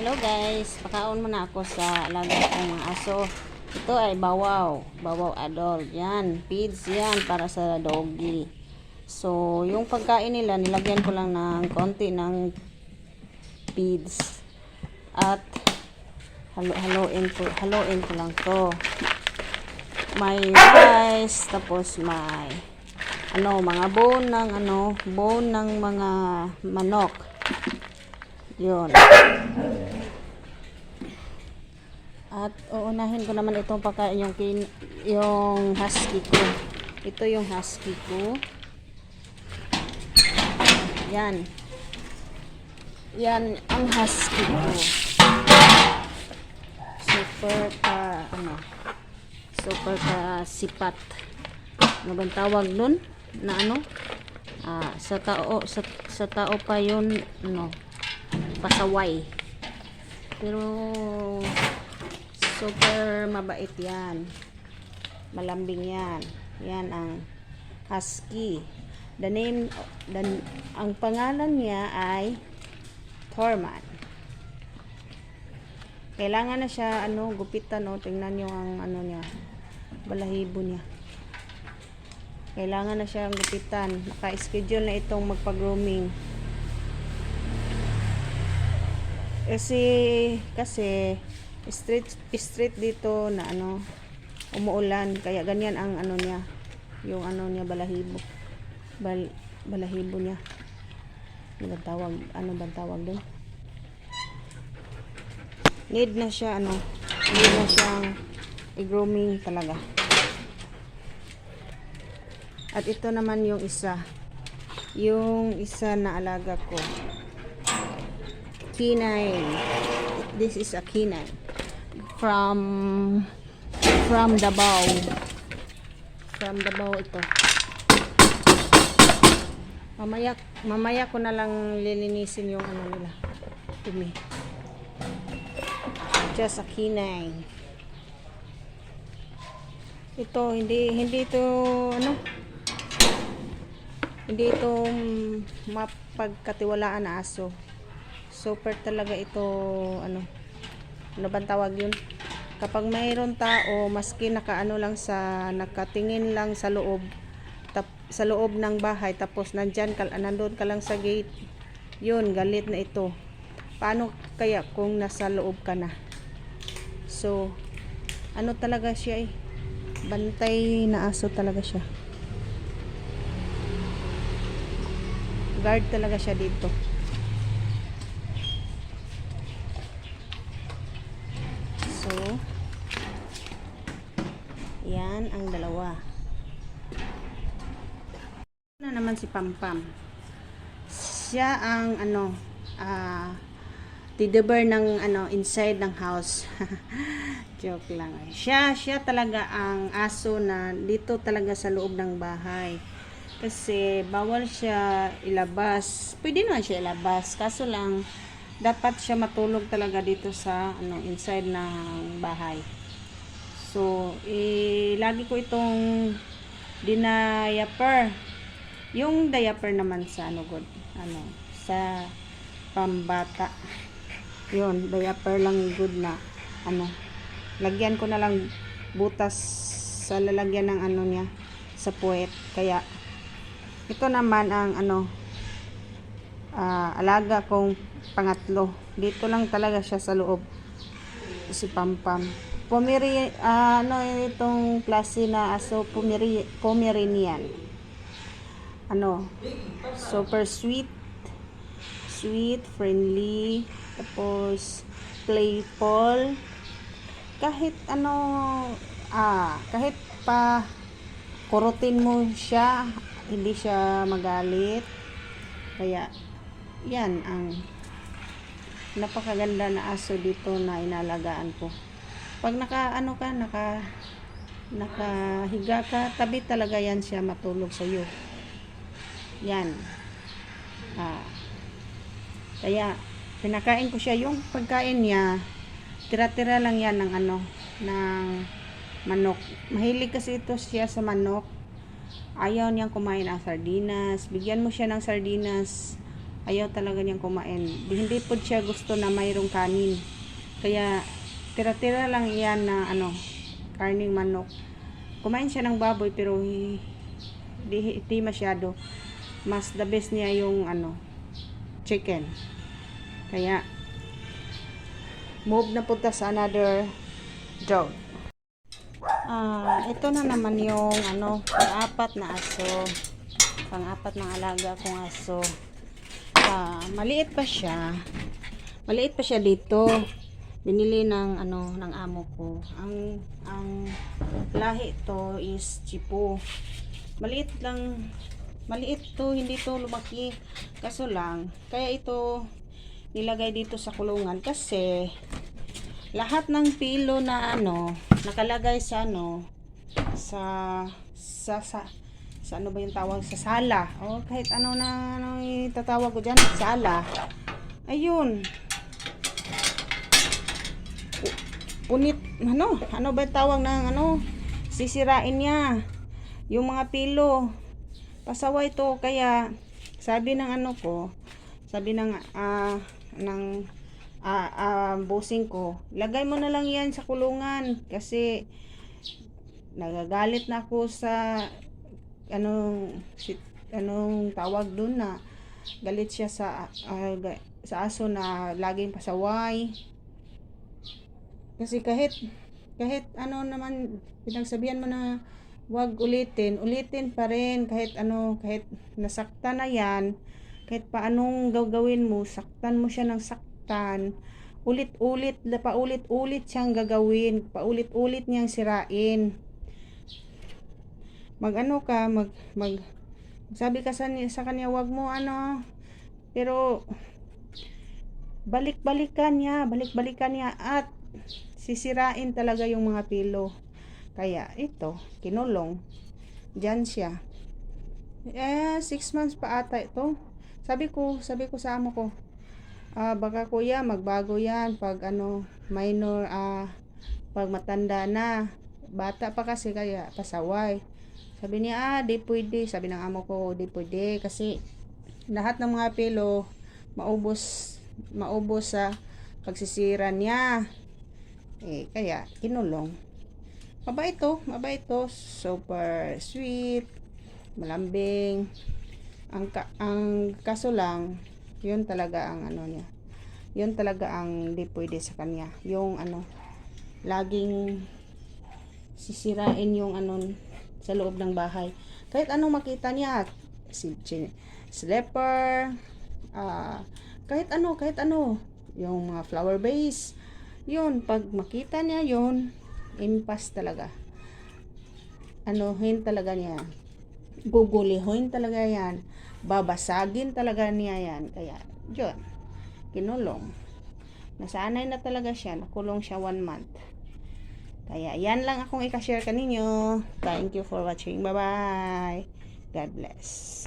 Hello guys, pakaon muna ako sa alaga kong mga aso. Ito ay bawaw, bawaw adult. Yan, feeds yan para sa doggy. So, yung pagkain nila, nilagyan ko lang ng konti ng feeds. At halo haloin ko, haloin ko lang to. May rice, tapos may ano, mga bone ng ano, bone ng mga manok. Yun. At uunahin ko naman itong pagkain yung yung husky ko. Ito yung husky ko. Yan. Yan ang husky ko. Super pa ano super ka sipat. Ano bang tawag nun? Na ano? Ah, sa tao sa, sa tao pa yun ano pasaway. Pero super mabait yan. Malambing yan. Yan ang husky. The name, the, ang pangalan niya ay Thorman. Kailangan na siya, ano, gupitan, no? Tingnan nyo ang, ano niya, balahibo niya. Kailangan na siyang gupitan. Naka-schedule na itong magpa-grooming. Kasi, kasi, street, street dito na ano, umuulan. Kaya ganyan ang ano niya, yung ano niya, balahibo. Bal, balahibo niya. Ano ano ba tawag doon? Need na siya, ano, need na siyang i-grooming talaga. At ito naman yung isa. Yung isa na alaga ko. Kinay. This is a kinay. From from Davao. From Davao ito. Mamaya mamaya ko na lang lilinisin yung ano nila. Dumi. Just a kinay. Ito hindi hindi ito ano hindi ito mapagkatiwalaan na aso. Super talaga ito, ano, ano bang tawag yun? Kapag mayroon tao, maski nakaano lang sa, nakatingin lang sa loob, tap, sa loob ng bahay, tapos nandyan ka, nandun ka lang sa gate, yun, galit na ito. Paano kaya kung nasa loob ka na? So, ano talaga siya eh? Bantay na aso talaga siya. guard talaga siya dito. So, yan ang dalawa. Na naman si Pampam. Siya ang ano, ah, tideber ng ano inside ng house. Joke lang. Siya, siya talaga ang aso na dito talaga sa loob ng bahay kasi bawal siya ilabas. Pwede naman siya ilabas. Kaso lang, dapat siya matulog talaga dito sa ano inside ng bahay. So, eh, lagi ko itong dinayaper. Yung diaper naman sa ano good, ano, sa pambata. Yun, diaper lang good na ano. Lagyan ko na lang butas sa lalagyan ng ano niya sa puwet. Kaya ito naman ang ano ah, alaga kong pangatlo. Dito lang talaga siya sa loob. Si Pampam. Pomeri ah, ano itong klase na aso Pomeri Pomeranian. Ano? Super sweet. Sweet, friendly, tapos playful. Kahit ano ah, kahit pa kurutin mo siya, hindi siya magalit. Kaya, yan ang napakaganda na aso dito na inalagaan ko. Pag naka, ano ka, naka, nakahiga ka, tabi talaga yan siya matulog sa iyo. Yan. Ah. Kaya, pinakain ko siya yung pagkain niya, tira-tira lang yan ng ano, ng manok. Mahilig kasi ito siya sa manok ayaw niyang kumain ng sardinas. Bigyan mo siya ng sardinas Ayaw talaga niyang kumain. Di- Hindi po siya gusto na mayroong kanin. Kaya, tira-tira lang iyan na, ano, karning manok. Kumain siya ng baboy, pero hi- di, di masyado. Mas the best niya yung, ano, chicken. Kaya, move na punta sa another dog. Ah, ito na naman yung ano, pang-apat na aso. Pang-apat na alaga kong aso. Ah, maliit pa siya. Maliit pa siya dito. Binili ng ano ng amo ko. Ang ang lahi to is chipo. Maliit lang. Maliit to, hindi to lumaki. Kaso lang, kaya ito nilagay dito sa kulungan kasi lahat ng pilo na ano nakalagay sa ano sa sa sa, sa ano ba yung tawag? Sa sala. O kahit ano na ano itatawag ko dyan sala. Ayun. Pu- punit ano? Ano ba tawag ng ano? Sisirain niya yung mga pilo pasaway to kaya sabi ng ano ko sabi ng ah ng ah ah, bossing ko, lagay mo na lang yan sa kulungan kasi nagagalit na ako sa anong si, anong tawag doon na galit siya sa ga- sa aso na laging pasaway. Kasi kahit kahit ano naman pinagsabihan mo na wag ulitin, ulitin pa rin kahit ano, kahit nasakta na yan, kahit paanong gagawin mo, saktan mo siya ng saktan, ulit-ulit, paulit-ulit siyang gagawin, paulit-ulit niyang sirain. Mag ano ka, mag, mag, sabi ka sa, sa kanya, wag mo ano, pero, balik-balikan niya, balik-balikan niya, at, sisirain talaga yung mga pilo. Kaya, ito, kinulong, Diyan siya. Eh, six months pa ata ito. Sabi ko, sabi ko sa amo ko, ah, baka kuya, magbago yan pag ano, minor, ah, pag matanda na. Bata pa kasi kaya pasaway. Sabi niya, ah, di pwede. Sabi ng amo ko, di pwede. Kasi lahat ng mga pilo, maubos, maubos sa pagsisira niya. Eh, kaya, kinulong. Mabait to, mabait to. Super sweet, malambing. Ang, ka, ang kaso lang, yun talaga ang ano niya. Yun talaga ang di pwede sa kanya. Yung ano, laging sisirain yung ano sa loob ng bahay. Kahit anong makita niya, si, si slipper, ah, kahit ano, kahit ano, yung mga flower vase, yun, pag makita niya yun, impas talaga. Anuhin talaga niya. Gugulihin talaga yan. Babasagin talaga niya yan. Kaya, yun. Kinulong. Nasanay na talaga siya. Nakulong siya one month. Kaya, yan lang akong ikashare kaninyo. Thank you for watching. Bye-bye. God bless.